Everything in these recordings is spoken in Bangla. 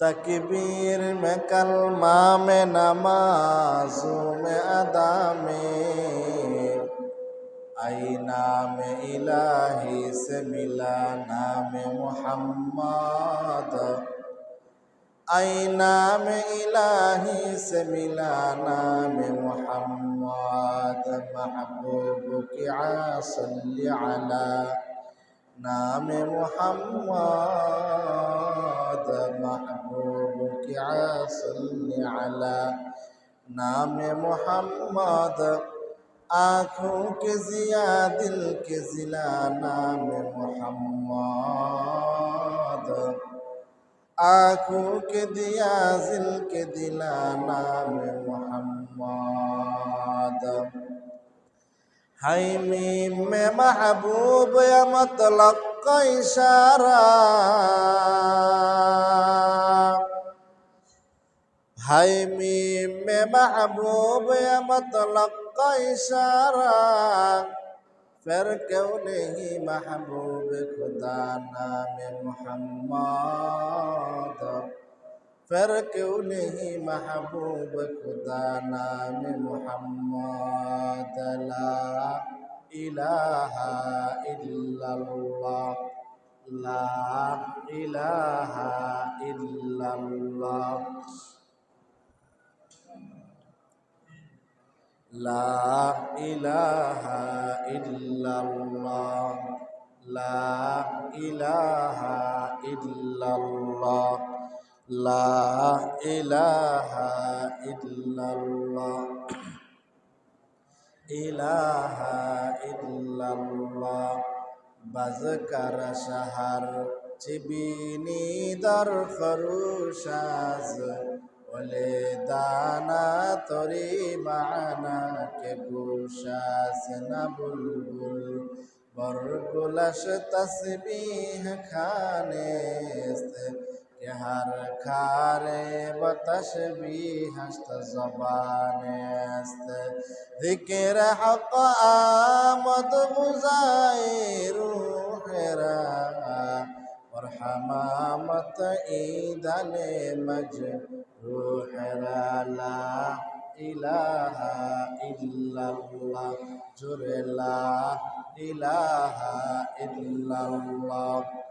तकबीर में कलमा में नमाजों में अदा में आई नाम इलाही से मिला नाम मोहम्मद आई नाम इलाही से मिला नाम मोहम्मद महबूब की आसल्ली نام محمد محبوبك صل على نام محمد. آنکھوں کے ضیا دل کے نام محمد. آنکھوں کے دیا ذل کے دلا نام محمد. হাই মিম মে মাহবুব মতলব কৈসারা হাই মিম মে মাহবুব মতলব কৈসারা ফের কেউ নেই মাহবুব, খুদা নামে মোহাম্মদ। فرق نہیں محبوب خدا نام محمد لا الہ إلا اللہ لا الہ إلا اللہ لا الہ إلا اللہ لا الہ إلا اللہ লা ইলাহা ইল্লাল্লাহ। ইলাহা ইল্লাল্লাহ। বাজকার শহর চিবিনি দর খরুশাজ। ওলে দানা তরি মানা কে গুশাস না বুলবুল। বরগুলাস তসবিহ খানে ইহার খারে বতস বি হস্ত জবানে জিকির হক আমদ বুঝাই রুহেরা اور حمامت ایدن مج روح را لا الہ الا اللہ جر لا الہ الا اللہ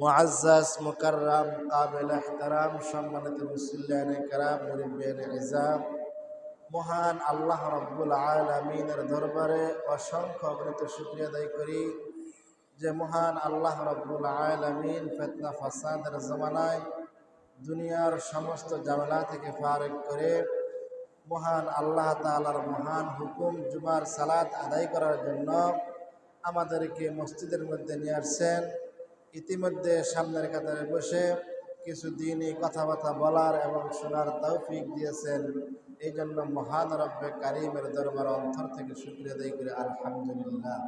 মুআজ্জাজ মুকাররাম কাবিল ইহতারাম সম্মানিত মুসল্লিয়ান کرام মুরিব্বিয়ান ইজাম মহান আল্লাহ রাব্বুল আলামিনের দরবারে অসংখ্য অগণিত শুকরিয়া আদায় করি যে মহান আল্লাহ রাব্বুল আলামিন ফিতনা ফাসাদের জামানায় দুনিয়ার সমস্ত ঝামেলা থেকে ফারেক করে মহান আল্লাহ তাআলার মহান হুকুম জুমার সালাত আদায় করার জন্য আমাদেরকে মসজিদের মধ্যে নিয়ে আসছেন ইতিমধ্যে সামনের কাতারে বসে কিছু দিনই কথাবার্তা বলার এবং শোনার তৌফিক দিয়েছেন। এই জন্য মহান রব্বে কারিমের দরবার অন্তর থেকে শুক্রিয়া দেয় করে। আলহামদুলিল্লাহ।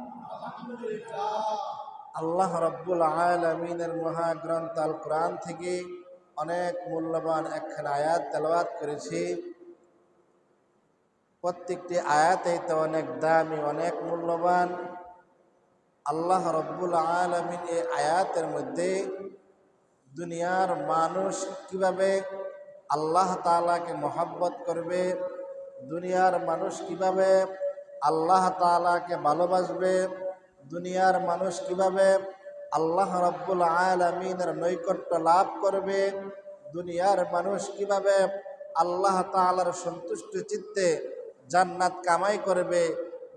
আল্লাহ রব্বুল আলমিনের মহাগ্রন্থ আল কোরআন থেকে অনেক মূল্যবান একখান আয়াত তেলাওয়াত করেছি। প্রত্যেকটি আয়াতেই তো অনেক দামি, অনেক মূল্যবান। আল্লাহ রব্বুল আলমিন এই আয়াতের মধ্যে দুনিয়ার মানুষ কীভাবে আল্লাহ তালাকে মহাব্বত করবে, দুনিয়ার মানুষ কীভাবে আল্লাহ তালাকে ভালোবাসবে, দুনিয়ার মানুষ কীভাবে আল্লাহ রব্বুল আলমিনের নৈকট্য লাভ করবে, দুনিয়ার মানুষ কীভাবে আল্লাহ তালার সন্তুষ্ট চিত্তে জান্নাত কামাই করবে,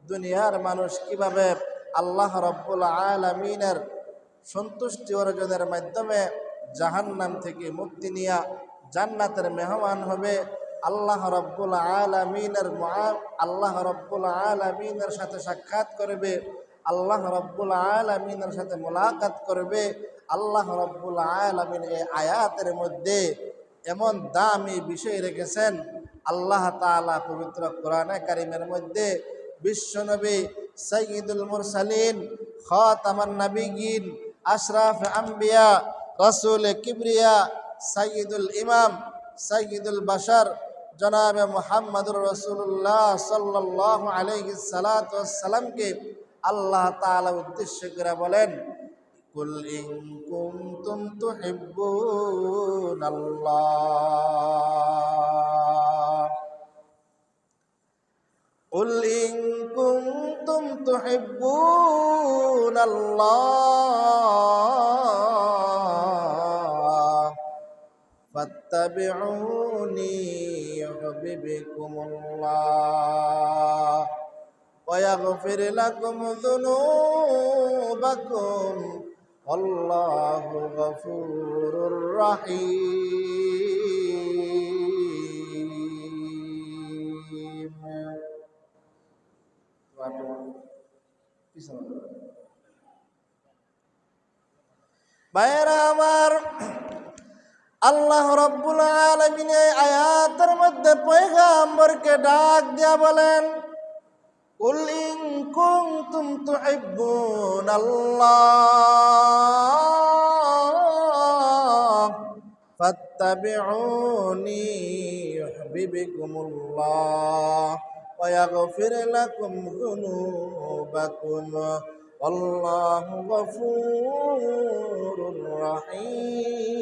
দুনিয়ার মানুষ কীভাবে আল্লাহ রব্বুল আলমিনের সন্তুষ্টি অর্জনের মাধ্যমে জাহান্নাম থেকে মুক্তি নিয়া জান্নাতের মেহমান হবে আল্লাহ রব্বুল আলমিনের আল্লাহ রব্বুল আলমিনের সাথে সাক্ষাৎ করবে, আল্লাহ রব্বুল আলমিনের সাথে মোলাকাত করবে, আল্লাহ রব্বুল আলমিন এই আয়াতের মধ্যে এমন দামি বিষয় রেখেছেন। আল্লাহ তাআলা পবিত্র কোরআনে কারিমের মধ্যে বিশ্বনবী সৈয়দুল মুরসালিন, খাতামান নবিগিন আশরাফ আম্বিয়া, রাসূল কিবরিয়া সৈয়দুল ইমাম সৈয়দুল বাশার, জনাবে মোহাম্মদুর রসুল্লাহ সাল্লাহ আলহি সালাতামকে আল্লাহ তাআলা উদ্দেশ্য করে বলেন, কুল ইন কুনতুম তুহিব্বুনাল্লাহ। كنتم تحبون الله فاتبعوني يحببكم الله ويغفر لكم ذنوبكم والله غفور رحيم ভাইয়েরা আমার আল্লাহ রব্বুল আলমিন এই আয়াতের মধ্যে পয়গাম্বরকে ডাক দিয়া বলেন قل إن كنتم تحبون الله فاتبعوني يحببكم الله ويغفر لكم ذنوبكم والله غفور رحيم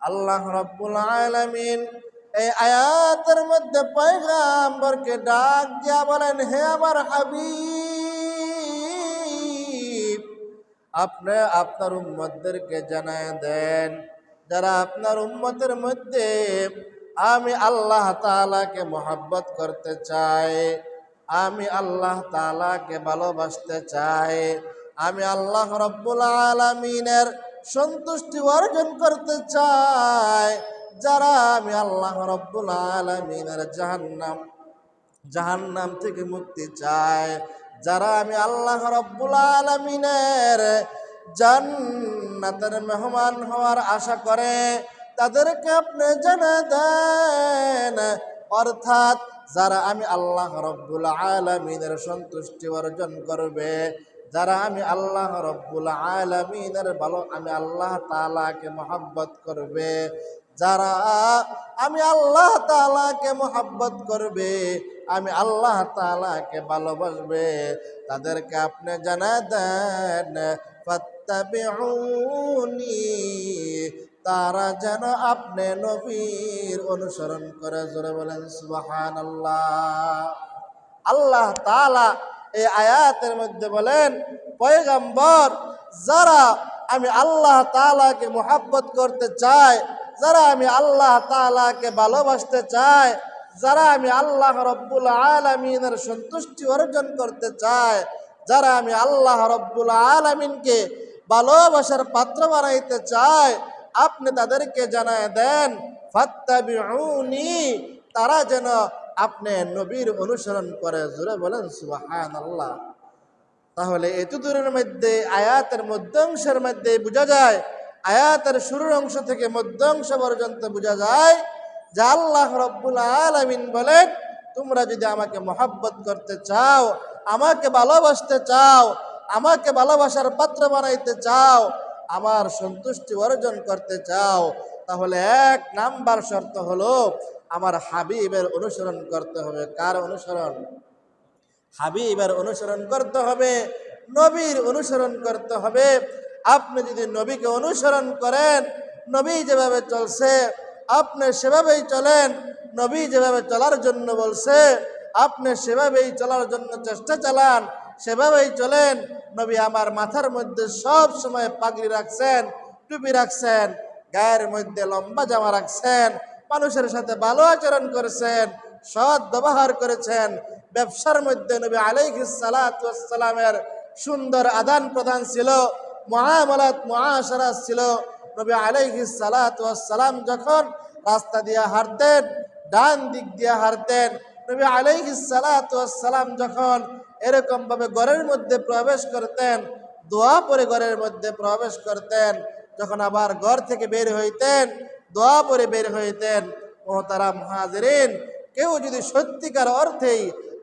আল্লাহ রব্বুল আলামিন এই আয়াতের মধ্যে পয়গাম্বরকে ডাক দিয়া বলেন হে আমার হাবিব আপনি আপনার উম্মতদেরকে জানায় দেন যারা আপনার উম্মতের মধ্যে আমি আল্লাহ তাআলাকে মোহাব্বত করতে চাই, আমি আল্লাহ তাআলাকে ভালোবাসতে চাই, আমি আল্লাহ রব্বুল আলমিনের সন্তুষ্টি অর্জন করতে চাই, যারা আমি আল্লাহ রব্বুল আলমিনের জাহান্নাম জাহান্নাম থেকে মুক্তি চায় যারা আমি আল্লাহ রব্বুল আলমিনের জান্নাতের মেহমান হওয়ার আশা করে, তাদেরকে আপনি জানা দেন। অর্থাৎ যারা আমি আল্লাহ রব্বুল আলমিনের সন্তুষ্টি অর্জন করবে, যারা আমি আল্লাহ রব্বুল আলমিনের ভালো, আমি আল্লাহ তালাকে মহাব্বত করবে যারা আমি আল্লাহ তালাকে মোহাব্বত করবে, আমি আল্লাহ তালাকে ভালোবাসবে, তাদেরকে আপনি জানা দেন তারা যেন আপনি নবীর অনুসরণ করে, জোরে বলেন সুবাহান আল্লাহ আল্লাহ তালা এই আয়াতের মধ্যে বলেন, পয়গাম্বর, যারা আমি আল্লাহ তালাকে মোহাব্বত করতে চাই যারা আমি আল্লাহ তালাকে ভালোবাসতে চাই, যারা আমি আল্লাহ রব্বুল আলমিনের সন্তুষ্টি অর্জন করতে চাই, যারা আমি আল্লাহ রব্বুল আলমিনকে ভালোবাসার পাত্র বানাইতে চাই, আপনি তাদেরকে জানায় দেন, ফাত্তাবিউনি, তারা যেন আপনি নবীর অনুসরণ করে। জোরে বলেন সুবাহান আল্লাহ তাহলে এত দূরের মধ্যে, আয়াতের মধ্যাংশের মধ্যে বোঝা যায় আয়াতের শুরুর অংশ থেকে মধ্যাংশ পর্যন্ত বোঝা যায় যে আল্লাহ রব্বুল আলমিন বলেন, তোমরা যদি আমাকে মহাব্বত করতে চাও, আমাকে ভালোবাসতে চাও, আমাকে ভালোবাসার পাত্র বানাইতে চাও, আমার সন্তুষ্টি অর্জন করতে চাও, তাহলে এক নাম্বার শর্ত হলো আমার হাবিবের অনুসরণ করতে হবে। কার অনুসরণ? হাবিবের অনুসরণ করতে হবে, নবীর অনুসরণ করতে হবে। আপনি যদি নবীকে অনুসরণ করেন, নবী যেভাবে চলছে, আপনি সেভাবেই চলেন, নবী যেভাবে চলার জন্য বলছে, আপনি সেভাবেই চলার জন্য চেষ্টা চালান, সেভাবেই চলেন, নবী আমার মাথার মধ্যে সব সময় পাগড়ি রাখছেন, টুপি রাখছেন, গায়ের মধ্যে লম্বা জামা রাখছেন, মানুষের সাথে ভালো আচরণ করেছেন, সৎ ব্যবহার করেছেন, ব্যবসার মধ্যে নবী আলাইহিসালামের সুন্দর আদান প্রদান ছিল। মহামলাত মহাসারা ছিল। নবী আলাইহিসালাম যখন রাস্তা দিয়ে হারতেন ডান দিক দিয়ে হারতেন নবী আলাইহিসালাম যখন এরকম ভাবে ঘরের মধ্যে প্রবেশ করতেন, দোয়া পরে ঘরের মধ্যে প্রবেশ করতেন, যখন আবার ঘর থেকে বের হইতেন, দোয়া পরে বের হইতেন, মোহতারাম হাজরিন কেউ যদি সত্যিকার অর্থেই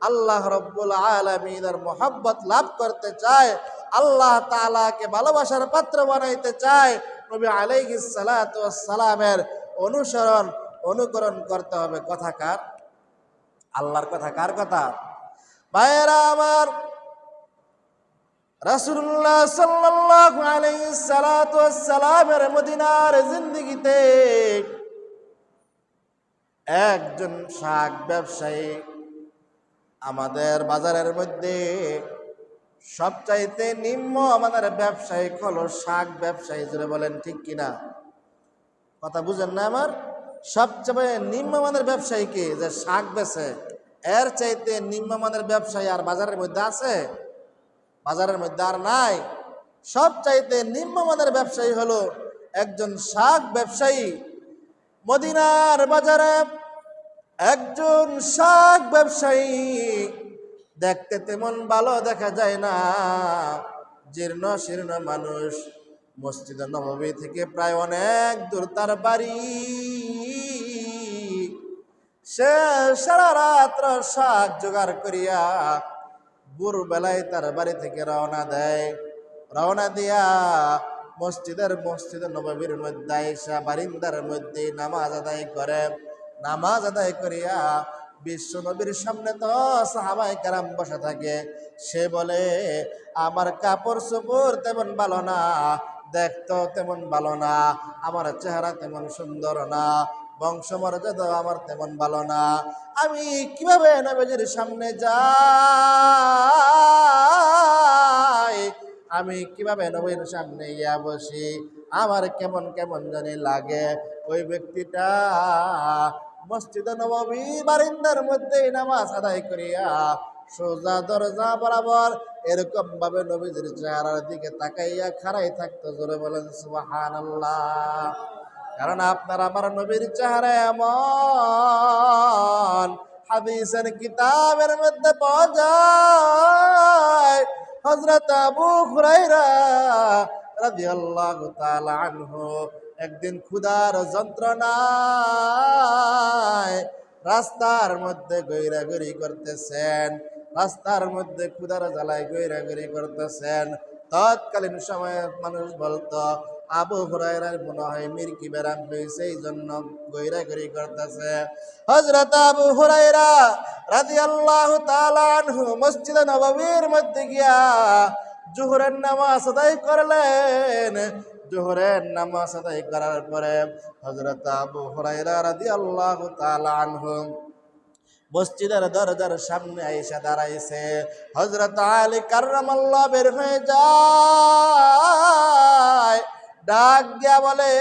আল্লাহ রব্বুল আলমিনের মোহাব্বত লাভ করতে চায়, আল্লাহ তাআলাকে ভালোবাসার পাত্র বানাইতে চায়, নবী আলাইহিস সালাতু ওয়াস সালামের অনুসরণ, অনুকরণ করতে হবে। কথা কার? আল্লাহর কথা কার কথা? ভাইয়েরা আমার, রাসূলুল্লাহ সাল্লাল্লাহু আলাইহি সালাতু ওয়াস সালামের মদিনার জিন্দেগিতে একজন শাক ব্যবসায়ী আমাদের বাজারের মধ্যে সবচাইতে নিম্ন আমাদের ব্যবসায়িক হলো শাক ব্যবসায়ী জুড়ে বলেন ঠিক কিনা? কথা বুঝেন না আমার? সবচেয়ে নিম্নমানের ব্যবসায়ী কি? যে শাক বেছে এর চাইতে নিম্নমানের ব্যবসায়ী আর বাজারের মধ্যে আছে? বাজারের মধ্যে আর নাই। সব চাইতে নিম্নমানের ব্যবসায়ী হলো একজন শাক ব্যবসায়ী। মদিনার বাজারে একজন শাক ব্যবসায়ী দেখতে তেমন ভালো দেখা যায় না। জীর্ণ শীর্ণ মানুষ। মসজিদ নবমী থেকে প্রায় অনেক দূর তার বাড়ি। সে সারা রাত্র শাক জোগাড় করিয়া ভোর বেলায় তার বাড়ি থেকে রওনা দেয়। রওনা দিয়া মসজিদের মসজিদ নবমীর মধ্যে আইসা বারিন্দার মধ্যে নামাজ আদায় করে। নামাজ আদায় করিয়া বিশ্ব নবীর সামনে তো সাহাবাই কারাম বসে থাকে। সে বলে, আমার কাপড় চোপড় তেমন ভালো না দেখতো তেমন ভালো না, আমার চেহারা তেমন সুন্দর না, বংশমর্যাদা আমার তেমন ভালো না। আমি কীভাবে নবীজির সামনে যাই? আমি কীভাবে নবীর সামনে ইয়া বসি? আমার কেমন কেমন জানি লাগে। ওই ব্যক্তিটা মসজিদ নবমী বারিন্দার মধ্যে নামাজ আদায় করিয়া সোজা দরজা বরাবর এরকম ভাবে নবীজির চেহারার দিকে তাকাইয়া খাড়াই থাকতো, জোরে বলেন, সুবহানাল্লাহ। কারণ আপনার আমার নবীর চেহারা এমন, হাদিসের কিতাবের মধ্যে পাওয়া যায়, হযরত আবু হুরায়রা রাদিয়াল্লাহু তাআলা আনহু একদিন ক্ষুধার যন্ত্রণায় রাস্তার মধ্যে গৈরাগরি করতেছেন, রাস্তার মধ্যে ক্ষুধার জ্বালায় গৈরাগরি করতেছেন। তৎকালীন সময়ে মানুষ বলতো, আবু হুরায়রার মনে হয় মির্কি বেরাম হয়েছে, এই জন্য গৈরাগরি করতেছে। হযরত আবু হুরায়রা রাদিয়াল্লাহু তাআলা আনহু মসজিদ নববীর মধ্যে গিয়া জোহরের নামাজ আদায় করলেন। জোহরের নামাজ আদায় করার পরে হযরত আবু হুরায়রা রাদিয়াল্লাহু তাআলা আনহু মসজিদের দরজার সামনে আইসা দাঁড়াইছে। হজরত আলী কার্রামাল্লাহ বের হয়ে যায়। ডাক দিয়া বলে,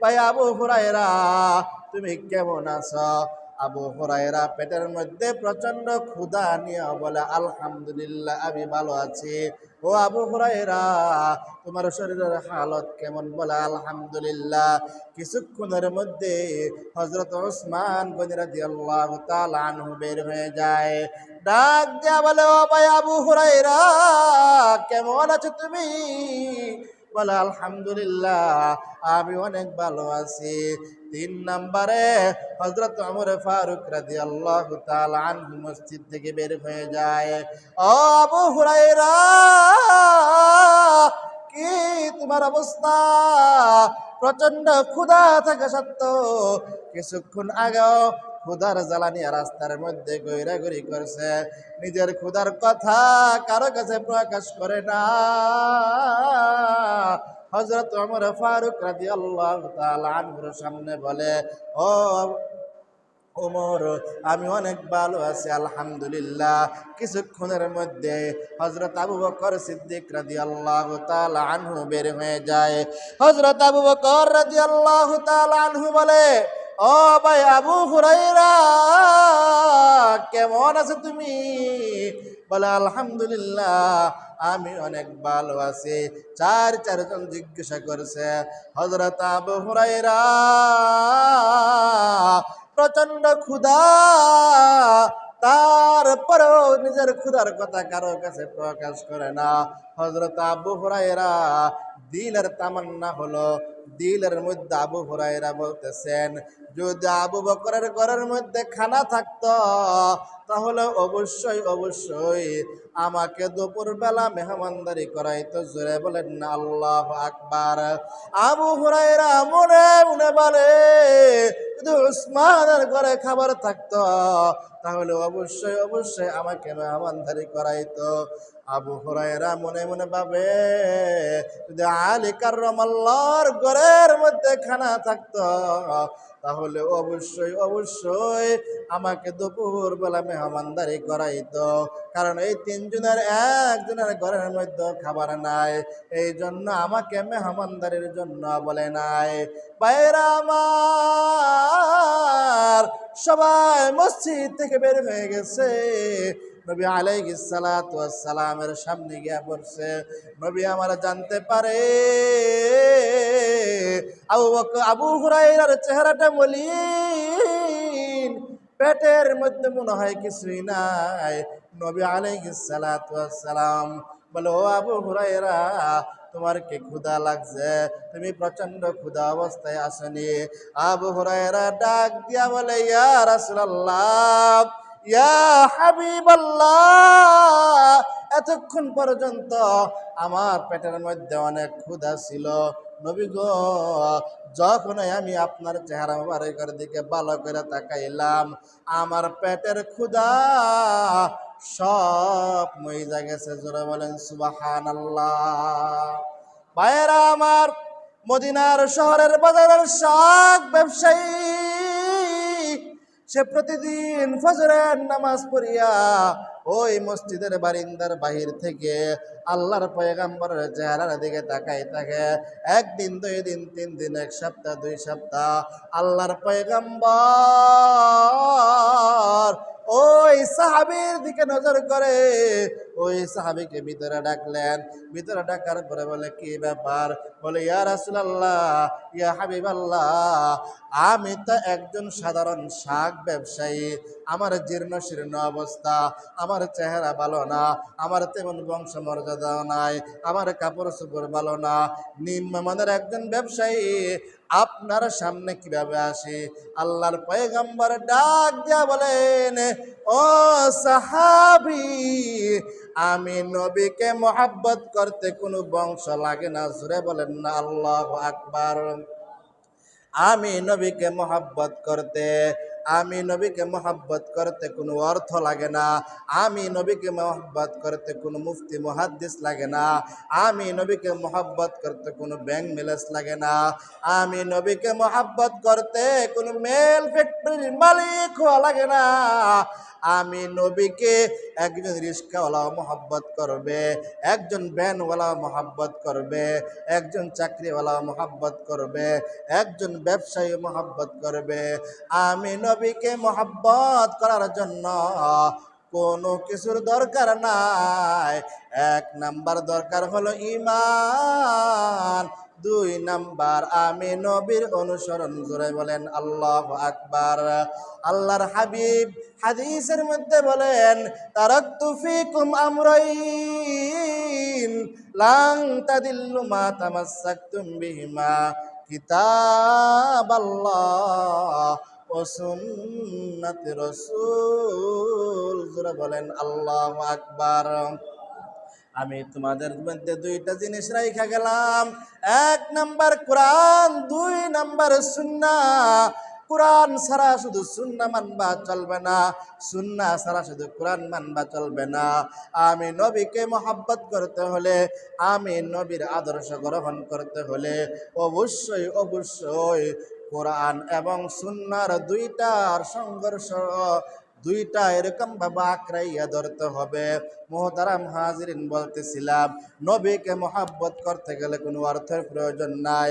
ভাই আবু হুরায়রা, তুমি কেমন আছো? আবু হরাইরা পেটের মধ্যে প্রচণ্ড ক্ষুধা নিয়ে বলে, আলহামদুলিল্লাহ, আমি ভালো আছি। ও আবু হুরায়রা, তোমার শরীরের হালত কেমন? বলে, আলহামদুলিল্লাহ। কিছুক্ষণের মধ্যে হজরত ওসমান গনিরাদি আল্লাহ আনহু বের হয়ে যায়। ডাক দিয়া বলে, ও ভাই আবু হুরায়রা, কেমন আছো তুমি? বলে, আলহামদুলিল্লাহ, আমি অনেক ভালো আছি। তিন নম্বরে হজরত আমর ফারুক রাজি আল্লাহ মসজিদ থেকে বের হয়ে যায়। আবু হুরাইরা কি তোমার অবস্থা? প্রচণ্ড ক্ষুধা থাকা সত্ত্বেও কিছুক্ষণ আগেও ক্ষুধার জ্বালানি রাস্তার মধ্যে গৈরাগরি করছে। নিজের ক্ষুধার কথা কারও কাছে প্রকাশ করে না। হজরত অমর ফারুক রাজি আল্লাহ আনহুর সামনে বলে, ও ওমর আমি অনেক ভালো আছি, আলহামদুলিল্লাহ। কিছুক্ষণের মধ্যে হজরত আবু বকর সিদ্দিক রাজি আল্লাহ আনহু বের হয়ে যায়। হজরত আবু বকর রাজি আল্লাহ আনহু বলে, ও ভাই আবু হুরাইরা কেমন আছো তুমি? বলে, আলহামদুলিল্লাহ, আমি অনেক ভালো আছি। চার চারজন জিজ্ঞাসা করছে হজরত আবু হুরাইরা প্রচণ্ড ক্ষুধা, তারপরেও নিজের ক্ষুধার কথা কারও কাছে প্রকাশ করে না। হজরত আবু হুরাইরা দিলের তামান্না হলো দিলের মধ্যে আবু হুরাইরা বলতেছেন, যদি আবু বকরের ঘরের মধ্যে খানা থাকতো, তাহলে অবশ্যই অবশ্যই আমাকে দুপুর বেলা মেহমানদারি করাইতো। জোরে বলেন না, আল্লাহ আকবার। আবু হুরাইরা মনে মনে বলে, যদি উসমানের ঘরে খাবার থাকতো, তাহলে অবশ্যই অবশ্যই আমাকে মেহমানদারি করাইতো। আবু হুরাইরা মনে মনে ভাবে, যদি আলী কার্রমাল্লার ঘরের মধ্যে খানা থাকতো। তাহলে অবশ্যই অবশ্যই আমাকে দুপুর বেলা মেহমানদারি করাইতো। কারণ এই তিনজনের, একজনের ঘরের মধ্যে খাবার নাই। এই জন্য আমাকে মেহমানদারির জন্য বলে নাই। বাইরা আমার, সবাই মসজিদ থেকে বের হয়ে গেছে। নবী আলাইহিস সালাতু সালামের সামনে গিয়া পড়ছে নবী আমার জানতে পারে? আবু আবু হুরাইরার চেহারাটা মলিন পেটের মধ্যে মনে হয় কিছুই নাই। নবী আলাইহিস সালাতু ওয়াস সালাম বলে, ও আবু হুরাইরা তোমার কি ক্ষুধা লাগছে? তুমি প্রচণ্ড ক্ষুধা অবস্থায় আসনি। আবু হুরাইরা ডাক দিয়া বলে, ইয়া রাসূলুল্লাহ এতক্ষণ পর্যন্ত আমার পেটের মধ্যে অনেক ক্ষুধা ছিল। নবী গো যখনই আমি আপনার চেহারা মুবারকের দিকে ভালো করে তাকাইলাম, আমার পেটের ক্ষুধা সব মইজা গেছে, জোরে বলেন সুবাহান ভাইয়েরা আমার মদিনার শহরের বাজারের শাক ব্যবসায়ী সে প্রতিদিন ফজরের নামাজ পড়িয়া ওই মসজিদের বারিন্দার বাহির থেকে আল্লাহর পয়গাম্বরের চেহারার দিকে তাকাই থাকে। একদিন, দুই দিন, তিন দিন, এক সপ্তাহ, দুই সপ্তাহ আল্লাহর পয়গাম্বর ওই সাহাবির দিকে নজর করে ওই সাহাবিকে ভিতরে ডাকলেন। ভিতরে ডাকার পরে বলে, কি ব্যাপার? বলে, ইয়া রাসূলুল্লাহ, ইয়া হাবিবাল্লাহ, আমি তো একজন সাধারণ শাক ব্যবসায়ী। আমার জীর্ণ শীর্ণ অবস্থা, আমার চেহারা ভালো না, আমার তেমন বংশ মর্যাদা নাই, আমার কাপড় চোপড় ভালো না, নিম্নমানের একজন ব্যবসায়ী, আপনার সামনে কীভাবে আসে? আল্লাহর পয়গম্বর ডাক দিয়া বলেন, ও সাহাবি আমি নবীকে মোহাব্বত করতে কোনো বংশ লাগে না। জুড়ে বলেন না, আল্লাহ আকবার। আমি নবীকে মোহাব্বত করতে আমি নবীকে মোহাব্বত করতে কোনো অর্থ লাগে না। আমি নবীকে মোহাব্বত করতে কোনো মুফতি, মুহাদ্দিস লাগে না। আমি নবীকে মোহাব্বত করতে কোনো ব্যাংক ম্যানেজ লাগে না। আমি নবীকে মোহাব্বত করতে কোনো মেল ফ্যাক্টরির মালিক হওয়া লাগে না। আমি নবীকে একজন রিস্কাওয়ালা মহব্বত করবে, একজন ভ্যানওয়ালা মহব্বত করবে, একজন চাকরিওয়ালা মহব্বত করবে, একজন ব্যবসায়ী মহব্বত করবে। আমি নবীকে মহব্বত করার জন্য কোনো কিছুর দরকার নাই। এক নাম্বার দরকার হলো ইমান দুই নাম্বার আমি নবীর অনুসরণ জোরে বলেন আল্লাহ আকবার। আল্লাহর হাবিব হাদিসের মধ্যে বলেন, তারাক্তু ফিকুম আমরাইন, লাং তাদিল্লু মা তামাসসাকতুম বিহিমা, কিতাবাল্লাহ। ও সুন্নাতি রাসূল। জোরে বলেন, আল্লাহু আকবার। আমি তোমাদের মধ্যে দুইটা জিনিস রাইখা গেলাম। এক নাম্বার কোরআন, দুই নাম্বার সুন্না। কোরআন ছাড়া শুধু সুন্না মানবা চলবে না, সুন্না ছাড়া শুধু কোরআন মানবা চলবে না। আমি নবীকে মহাব্বত করতে হলে, আমি নবীর আদর্শ গ্রহণ করতে হলে, অবশ্যই অবশ্যই কোরআন এবং সুন্নার দুইটার সংঘর্ষ, দুইটা এরকম ভাবে আঁকড়াইয়া ধরতে হবে। মোহতারাম হাজিরিন বলতেছিলাম, নবীকে মহাব্বত করতে গেলে কোনো অর্থের প্রয়োজন নাই।